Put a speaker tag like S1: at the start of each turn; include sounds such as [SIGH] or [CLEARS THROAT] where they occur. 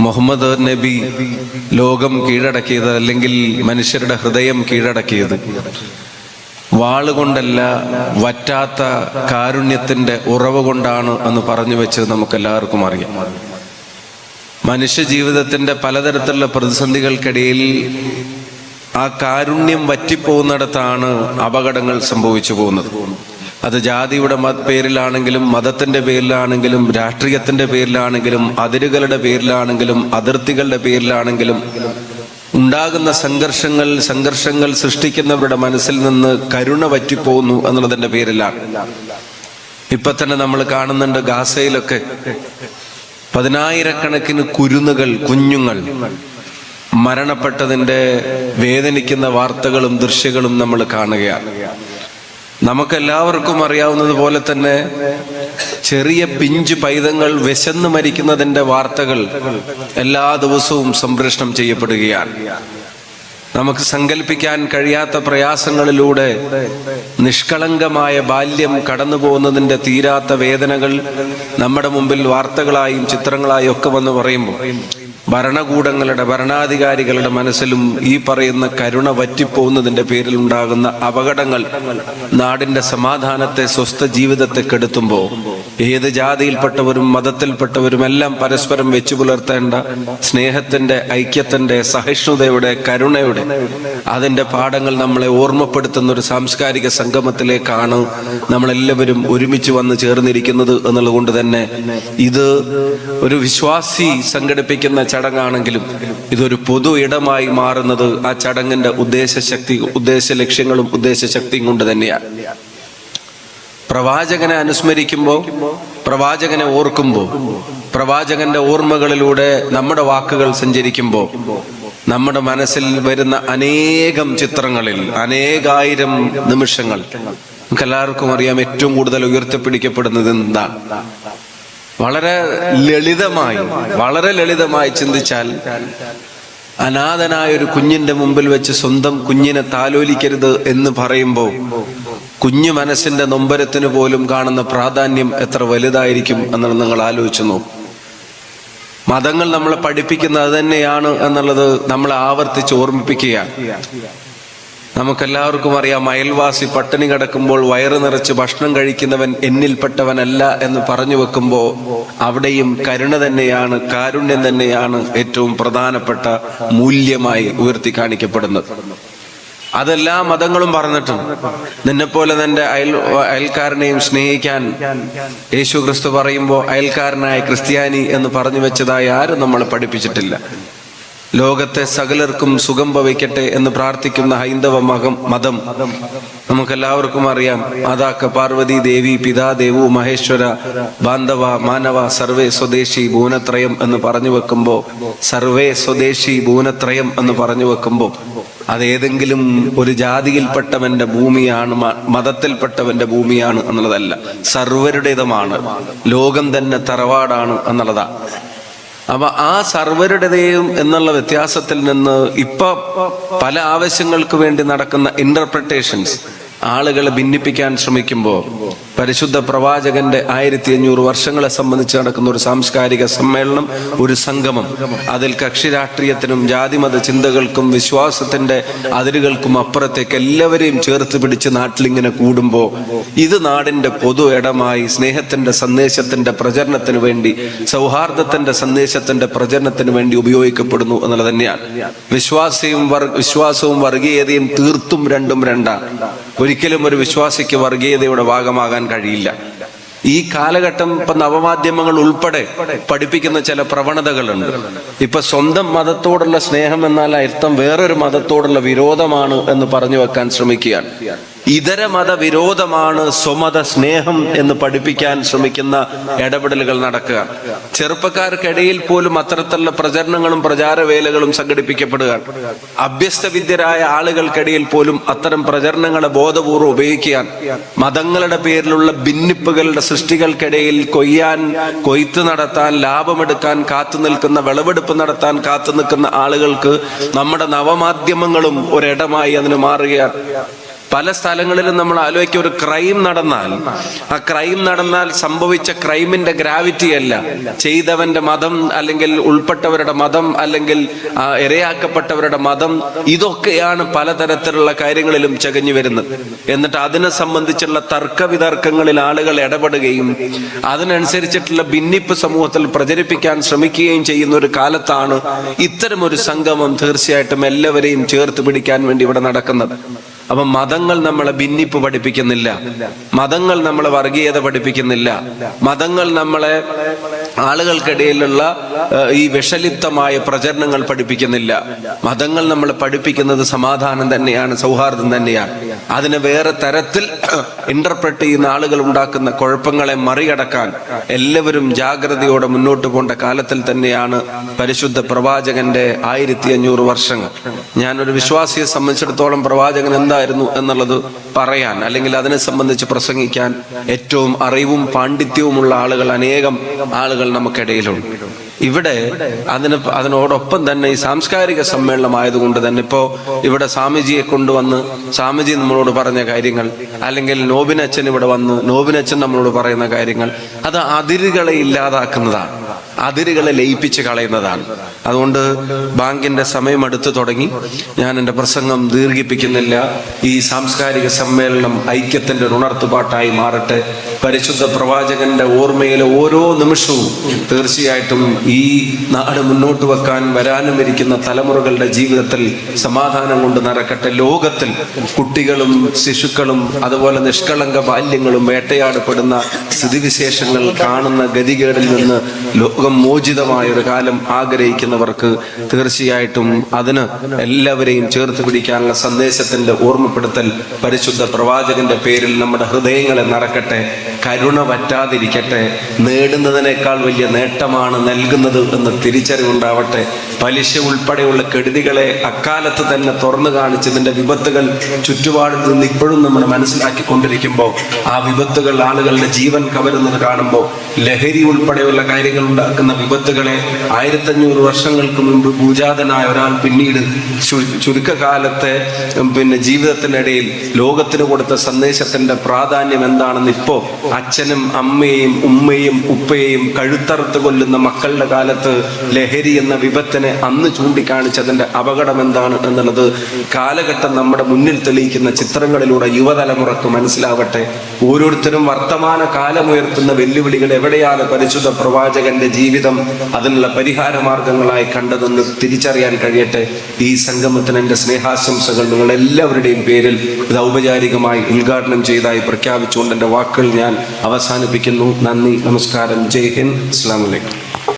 S1: മുഹമ്മദ് നബി ലോകം കീഴടക്കിയത് അല്ലെങ്കിൽ മനുഷ്യരുടെ ഹൃദയം കീഴടക്കിയത്. വാളുകൊണ്ടല്ല വറ്റാത്ത കാരുണ്യത്തിന്റെ ഉറവ് കൊണ്ടാണ് എന്ന് പറഞ്ഞു വെച്ചത് നമുക്ക് എല്ലാവർക്കും അറിയാം. മനുഷ്യ ജീവിതത്തിന്റെ പലതരത്തിലുള്ള പ്രതിസന്ധികൾക്കിടയിൽ ആ കാരുണ്യം വറ്റിപ്പോകുന്നിടത്താണ് അപകടങ്ങൾ സംഭവിച്ചു പോകുന്നത്. അത് ജാതിയുടെ പേരിലാണെങ്കിലും മതത്തിന്റെ പേരിലാണെങ്കിലും രാഷ്ട്രീയത്തിന്റെ പേരിലാണെങ്കിലും അതിരുകളുടെ പേരിലാണെങ്കിലും അതിർത്തികളുടെ പേരിലാണെങ്കിലും ഉണ്ടാകുന്ന സംഘർഷങ്ങൾ സംഘർഷങ്ങൾ സൃഷ്ടിക്കുന്നവരുടെ മനസ്സിൽ നിന്ന് കരുണ വറ്റിപ്പോകുന്നു എന്നുള്ളതിന്റെ പേരിലാണ്. ഇപ്പൊ തന്നെ നമ്മൾ കാണുന്നുണ്ട് ഗാസയിലൊക്കെ പതിനായിരക്കണക്കിന് കുരുന്നുകൾ കുഞ്ഞുങ്ങൾ മരണപ്പെട്ടതിന്റെ വേദനിക്കുന്ന വാർത്തകളും ദൃശ്യങ്ങളും നമ്മൾ കാണുകയാണ്. നമുക്കെല്ലാവർക്കും അറിയാവുന്നത് പോലെ തന്നെ ചെറിയ പിഞ്ച് പൈതങ്ങൾ വിശന്ന് മരിക്കുന്നതിന്റെ വാർത്തകൾ എല്ലാ ദിവസവും സംപ്രേഷണം ചെയ്യപ്പെടുകയാണ്. നമുക്ക് സങ്കല്പിക്കാൻ കഴിയാത്ത പ്രയാസങ്ങളിലൂടെ നിഷ്കളങ്കമായ ബാല്യം കടന്നു പോകുന്നതിന്റെ തീരാത്ത വേദനകൾ നമ്മുടെ മുമ്പിൽ വാർത്തകളായും ചിത്രങ്ങളായും ഒക്കെ വന്ന് പറയുമ്പോൾ ഭരണകൂടങ്ങളുടെ ഭരണാധികാരികളുടെ മനസ്സിലും ഈ പറയുന്ന കരുണ വറ്റിപ്പോകുന്നതിന്റെ പേരിൽ ഉണ്ടാകുന്ന അപകടങ്ങൾ നാടിന്റെ സമാധാനത്തെ സ്വസ്ഥ ജീവിതത്തെ കെടുത്തുമ്പോൾ ഏത് ജാതിയിൽപ്പെട്ടവരും മതത്തിൽപ്പെട്ടവരും എല്ലാം പരസ്പരം വെച്ചു പുലർത്തേണ്ട സ്നേഹത്തിന്റെ ഐക്യത്തിന്റെ സഹിഷ്ണുതയുടെ കരുണയുടെ അതിന്റെ പാഠങ്ങൾ നമ്മളെ ഓർമ്മപ്പെടുത്തുന്ന ഒരു സാംസ്കാരിക സംഗമത്തിലേക്കാണ് നമ്മളെല്ലാവരും ഒരുമിച്ച് വന്ന് ചേർന്നിരിക്കുന്നത് എന്നുള്ളത് തന്നെ ഇത് ഒരു വിശ്വാസി സംഘടിപ്പിക്കുന്ന ചടങ്ങാണെങ്കിലും ഇതൊരു പൊതു ഇടമായി മാറുന്നത് ആ ചടങ്ങിന്റെ ഉദ്ദേശശക്തി ഉദ്ദേശ ലക്ഷ്യങ്ങളും ഉദ്ദേശശക്തിയും കൊണ്ട് തന്നെയാണ്. പ്രവാചകനെ അനുസ്മരിക്കുമ്പോൾ പ്രവാചകനെ ഓർക്കുമ്പോൾ പ്രവാചകന്റെ ഓർമ്മകളിലൂടെ നമ്മുടെ വാക്കുകൾ സഞ്ചരിക്കുമ്പോൾ നമ്മുടെ മനസ്സിൽ വരുന്ന അനേകം ചിത്രങ്ങളിൽ അനേകായിരം നിമിഷങ്ങൾ നമുക്ക് എല്ലാവർക്കും അറിയാം ഏറ്റവും കൂടുതൽ ഉയർത്തിപ്പിടിക്കപ്പെടുന്നത് എന്താണ്. വളരെ ലളിതമായി വളരെ ലളിതമായി ചിന്തിച്ചാൽ അനാഥനായ ഒരു കുഞ്ഞിന്റെ മുമ്പിൽ വെച്ച് സ്വന്തം കുഞ്ഞിനെ താലോലിക്കരുത് എന്ന് പറയുമ്പോൾ കുഞ്ഞു മനസ്സിന്റെ നൊമ്പരത്തിന് പോലും കാണുന്ന പ്രാധാന്യം എത്ര വലുതായിരിക്കും എന്നുള്ളത് നിങ്ങൾ ആലോചിച്ചു നോക്കും. മതങ്ങൾ നമ്മളെ പഠിപ്പിക്കുന്നത് അത് തന്നെയാണ് എന്നുള്ളത് നമ്മളെ ആവർത്തിച്ച് ഓർമ്മിപ്പിക്കുകയാണ്. നമുക്കെല്ലാവർക്കും അറിയാം അയൽവാസി പട്ടിണി കിടക്കുമ്പോൾ വയറ് നിറച്ച് ഭക്ഷണം കഴിക്കുന്നവൻ എന്നിൽപ്പെട്ടവനല്ല എന്ന് പറഞ്ഞു വെക്കുമ്പോൾ അവിടെയും കരുണ തന്നെയാണ് കാരുണ്യം തന്നെയാണ് ഏറ്റവും പ്രധാനപ്പെട്ട മൂല്യമായി ഉയർത്തി കാണിക്കപ്പെടുന്നത്. അതെല്ലാ മതങ്ങളും പറഞ്ഞിട്ടുണ്ട്. നിന്നെപ്പോലെ നിന്റെ അയൽ അയൽക്കാരനെയും സ്നേഹിക്കാൻ യേശു ക്രിസ്തു പറയുമ്പോൾ അയൽക്കാരനായ ക്രിസ്ത്യാനി എന്ന് പറഞ്ഞു വെച്ചതായി ആരും നമ്മളെ പഠിപ്പിച്ചിട്ടില്ല. ലോകത്തെ സകലർക്കും സുഖം ഭവിക്കട്ടെ എന്ന് പ്രാർത്ഥിക്കുന്ന ഹൈന്ദവ മകം മതം. നമുക്കെല്ലാവർക്കും അറിയാം മാതാക്ക പാർവതി ദേവി പിതാ ദേവു മഹേശ്വര ബാന്ധവ മാനവ സർവേ സ്വദേശി ഭൂനത്രയം എന്ന് പറഞ്ഞു വെക്കുമ്പോൾ സർവേ സ്വദേശി ഭൂനത്രയം എന്ന് പറഞ്ഞു വെക്കുമ്പോൾ അതേതെങ്കിലും ഒരു ജാതിയിൽപ്പെട്ടവന്റെ ഭൂമിയാണ് മതത്തിൽപ്പെട്ടവന്റെ ഭൂമിയാണ് എന്നുള്ളതല്ല സർവരുടേതുമാണ്. ലോകം തന്നെ തറവാടാണ് എന്നുള്ളതാ. അപ്പൊ ആ സർവരുടേതയും എന്നുള്ള വ്യത്യാസത്തിൽ നിന്ന് ഇപ്പൊ പല ആവശ്യങ്ങൾക്ക് വേണ്ടി നടക്കുന്ന ഇന്റർപ്രിട്ടേഷൻസ് ആളുകളെ ഭിന്നിപ്പിക്കാൻ ശ്രമിക്കുമ്പോൾ പരിശുദ്ധ പ്രവാചകന്റെ ആയിരത്തി അഞ്ഞൂറ് വർഷങ്ങളെ സംബന്ധിച്ച് നടക്കുന്ന ഒരു സാംസ്കാരിക സമ്മേളനം ഒരു സംഗമം. അതിൽ കക്ഷി രാഷ്ട്രീയത്തിനും ജാതിമത ചിന്തകൾക്കും വിശ്വാസത്തിന്റെ അതിരുകൾക്കും അപ്പുറത്തേക്ക് എല്ലാവരെയും ചേർത്ത് പിടിച്ച് നാട്ടിലിങ്ങനെ കൂടുമ്പോൾ ഇത് നാടിന്റെ പൊതു ഇടമായി സ്നേഹത്തിന്റെ സന്ദേശത്തിന്റെ പ്രചരണത്തിന് വേണ്ടി സൗഹാർദ്ദത്തിന്റെ സന്ദേശത്തിന്റെ പ്രചരണത്തിന് വേണ്ടി ഉപയോഗിക്കപ്പെടുന്നു എന്നുള്ളത് തന്നെയാണ്. വിശ്വാസിയും വിശ്വാസവും വർഗീയതയും തീർത്തും രണ്ടും രണ്ടാണ്. ഒരിക്കലും ഒരു വിശ്വാസിക്ക് വർഗീയതയുടെ ഭാഗമാകാൻ കഴിയില്ല. ഈ കാലഘട്ടം ഇപ്പൊ നവമാധ്യമങ്ങൾ ഉൾപ്പെടെ പഠിപ്പിക്കുന്ന ചില പ്രവണതകളുണ്ട്. ഇപ്പൊ സ്വന്തം മതത്തോടുള്ള സ്നേഹം എന്നാൽ അർത്ഥം വേറൊരു മതത്തോടുള്ള വിരോധമാണ് എന്ന് പറഞ്ഞു വെക്കാൻ ശ്രമിക്കുകയാണ്. ഇതര മതവിരോധമാണ് സ്വമത സ്നേഹം എന്ന് പഠിപ്പിക്കാൻ ശ്രമിക്കുന്ന ഇടപെടലുകൾ നടക്കുക. ചെറുപ്പക്കാർക്കിടയിൽ പോലും അത്തരത്തിലുള്ള പ്രചരണങ്ങളും പ്രചാരവേലകളും സംഘടിപ്പിക്കപ്പെടുകയാണ് അഭ്യസ്തവിദ്യരായ ആളുകൾക്കിടയിൽ പോലും അത്തരം പ്രചരണങ്ങളെ ബോധപൂർവം ഉപയോഗിക്കാൻ മതങ്ങളുടെ പേരിലുള്ള ഭിന്നിപ്പുകളുടെ സൃഷ്ടികൾക്കിടയിൽ കൊയ്യാൻ കൊയ്ത്ത് നടത്താൻ ലാഭമെടുക്കാൻ കാത്തു നിൽക്കുന്ന വിളവെടുപ്പ് നടത്താൻ കാത്തു നിൽക്കുന്ന ആളുകൾക്ക് നമ്മുടെ നവമാധ്യമങ്ങളും ഒരിടമായി അതിന് മാറുകയാണ്. പല സ്ഥലങ്ങളിലും നമ്മൾ ആലോചിക്കുക ഒരു ക്രൈം നടന്നാൽ. ആ ക്രൈം നടന്നാൽ സംഭവിച്ച ക്രൈമിന്റെ ഗ്രാവിറ്റി അല്ല. ചെയ്തവന്റെ മതം അല്ലെങ്കിൽ ഉൾപ്പെട്ടവരുടെ മതം അല്ലെങ്കിൽ ഇരയാക്കപ്പെട്ടവരുടെ മതം ഇതൊക്കെയാണ് പലതരത്തിലുള്ള കാര്യങ്ങളിലും ചകഞ്ഞു വരുന്നത്. എന്നിട്ട് അതിനെ സംബന്ധിച്ചുള്ള തർക്ക വിതർക്കങ്ങളിൽ ആളുകൾ ഇടപെടുകയും അതിനനുസരിച്ചിട്ടുള്ള ഭിന്നിപ്പ് സമൂഹത്തിൽ പ്രചരിപ്പിക്കാൻ ശ്രമിക്കുകയും ചെയ്യുന്ന ഒരു കാലത്താണ് ഇത്തരമൊരു സംഗമം തീർച്ചയായിട്ടും എല്ലാവരെയും ചേർത്ത് പിടിക്കാൻ വേണ്ടി ഇവിടെ നടക്കുന്നത്. അപ്പൊ മതങ്ങൾ നമ്മളെ ഭിന്നിപ്പ് പഠിപ്പിക്കുന്നില്ല. മതങ്ങൾ നമ്മളെ വർഗീയത പഠിപ്പിക്കുന്നില്ല. മതങ്ങൾ നമ്മളെ ആളുകൾക്കിടയിലുള്ള ഈ വിഷലിപ്തമായ പ്രചരണങ്ങൾ പഠിപ്പിക്കുന്നില്ല. മതങ്ങൾ നമ്മളെ പഠിപ്പിക്കുന്നത് സമാധാനം തന്നെയാണ് സൗഹാർദ്ദം തന്നെയാണ്. അതിനെ വേറെ തരത്തിൽ [CLEARS THROAT] ഇന്റർപ്രറ്റ് ചെയ്യുന്ന ആളുകൾ ഉണ്ടാക്കുന്ന കുഴപ്പങ്ങളെ മറികടക്കാൻ എല്ലാവരും ജാഗ്രതയോടെ മുന്നോട്ട് പോകേണ്ട കാലത്തിൽ തന്നെയാണ് പരിശുദ്ധ പ്രവാചകന്റെ ആയിരത്തി അഞ്ഞൂറ് വർഷങ്ങൾ. ഞാനൊരു വിശ്വാസിയെ സംബന്ധിച്ചിടത്തോളം പ്രവാചകൻ എന്തായിരുന്നു എന്നുള്ളത് പറയാൻ അല്ലെങ്കിൽ അതിനെ സംബന്ധിച്ച് പ്രസംഗിക്കാൻ ഏറ്റവും അറിവും പാണ്ഡിത്യവുമുള്ള ആളുകൾ അനേകം ആളുകൾ നമുക്കിടയിലുണ്ട്. ഇവിടെ അതിന് അതിനോടൊപ്പം തന്നെ ഈ സാംസ്കാരിക സമ്മേളനം ആയതുകൊണ്ട് തന്നെ ഇപ്പോ ഇവിടെ സ്വാമിജിയെ കൊണ്ടുവന്ന് സ്വാമിജി നമ്മളോട് പറഞ്ഞ കാര്യങ്ങൾ അല്ലെങ്കിൽ നോബിനച്ഛൻ ഇവിടെ വന്ന് നോബിനച്ഛൻ നമ്മളോട് പറയുന്ന കാര്യങ്ങൾ അത് അതിരുകളെ ഇല്ലാതാക്കുന്നതാണ്. അതിരുകളെ ലയിപ്പിച്ച് കളയുന്നതാണ്. അതുകൊണ്ട് ബാങ്കിന്റെ സമയം അടുത്തു തുടങ്ങി. ഞാൻ എന്റെ പ്രസംഗം ദീർഘിപ്പിക്കുന്നില്ല. ഈ സാംസ്കാരിക സമ്മേളനം ഐക്യത്തിന്റെ ഒരു ഉണർത്തുപാട്ടായി മാറട്ടെ. പരിശുദ്ധ പ്രവാചകന്റെ ഓർമ്മയിലെ ഓരോ നിമിഷവും തീർച്ചയായിട്ടും ഈ നാട് മുന്നോട്ട് വെക്കാൻ വരാനും ഇരിക്കുന്ന തലമുറകളുടെ ജീവിതത്തിൽ സമാധാനം കൊണ്ട് നടക്കട്ടെ. ലോകത്തിൽ കുട്ടികളും ശിശുക്കളും അതുപോലെ നിഷ്കളങ്ക ബാല്യങ്ങളും വേട്ടയാടപ്പെടുന്ന സ്ഥിതിവിശേഷങ്ങൾ കാണുന്ന ഗതികേടിൽ നിന്ന് ലോകം മോചിതമായ ഒരു കാലം ആഗ്രഹിക്കുന്നവർക്ക് തീർച്ചയായിട്ടും അതിന് എല്ലാവരെയും ചേർത്ത് പിടിക്കാനുള്ള സന്ദേശത്തിന്റെ ഓർമ്മപ്പെടുത്തൽ പരിശുദ്ധ പ്രവാചകന്റെ പേരിൽ നമ്മുടെ ഹൃദയങ്ങളെ നടക്കട്ടെ കരുണ പറ്റാതിരിക്കട്ടെ നേടുന്നതിനേക്കാൾ വലിയ നേട്ടമാണ് നൽകുന്നത്. എന്ന് തിരിച്ചറിവുണ്ടാവട്ടെ. പലിശ ഉൾപ്പെടെയുള്ള കെടുതികളെ അക്കാലത്ത് തന്നെ തുറന്നു കാണിച്ചതിന്റെ വിപത്തുകൾ ചുറ്റുപാടിൽ നിന്ന് ഇപ്പോഴും നമ്മൾ മനസ്സിലാക്കിക്കൊണ്ടിരിക്കുമ്പോൾ ആ വിപത്തുകൾ ആളുകളുടെ ജീവൻ കവരുന്നത് കാണുമ്പോൾ ലഹരി ഉൾപ്പെടെയുള്ള കാര്യങ്ങൾ ഉണ്ടാക്കുന്ന വിപത്തുകളെ ആയിരത്തഞ്ഞൂറ് വർഷങ്ങൾക്ക് മുമ്പ് പൂജാതനായ ഒരാൾ പിന്നീട് ചുരുക്കകാലത്തെ പിന്നെ ജീവിതത്തിനിടയിൽ ലോകത്തിന് കൊടുത്ത സന്ദേശത്തിന്റെ പ്രാധാന്യം എന്താണെന്ന് ഇപ്പോ അച്ഛനും അമ്മയും ഉമ്മയും ഉപ്പയെയും കഴുത്തറുത്ത് കൊല്ലുന്ന മക്കളുടെ കാലത്ത് ലഹരി എന്ന വിപത്തിനെ അന്ന് ചൂണ്ടിക്കാണിച്ചതിന്റെ അപകടം എന്താണ് എന്നുള്ളത് കാലഘട്ടം നമ്മുടെ മുന്നിൽ തെളിയിക്കുന്ന ചിത്രങ്ങളിലൂടെ യുവതലമുറക്ക് മനസ്സിലാവട്ടെ. ഓരോരുത്തരും വർത്തമാന കാലമുയർത്തുന്ന വെല്ലുവിളികൾ എവിടെയാണ് പരിശുദ്ധ പ്രവാചകന്റെ ജീവിതം? അതിനുള്ള പരിഹാര മാർഗങ്ങളായി കണ്ടതെന്ന് തിരിച്ചറിയാൻ കഴിയട്ടെ. ഈ സംഗമത്തിന് എന്റെ സ്നേഹാശംസകൾ നിങ്ങൾ എല്ലാവരുടെയും പേരിൽ ഇത് ഔപചാരികമായി ഉദ്ഘാടനം ചെയ്തായി പ്രഖ്യാപിച്ചുകൊണ്ട് എന്റെ വാക്കുകൾ ഞാൻ അവസാനിപ്പിക്കുന്നു. നന്ദി നമസ്കാരം. ജയ് ഹിന്ദ്. അസ്ലാം വലൈക്കും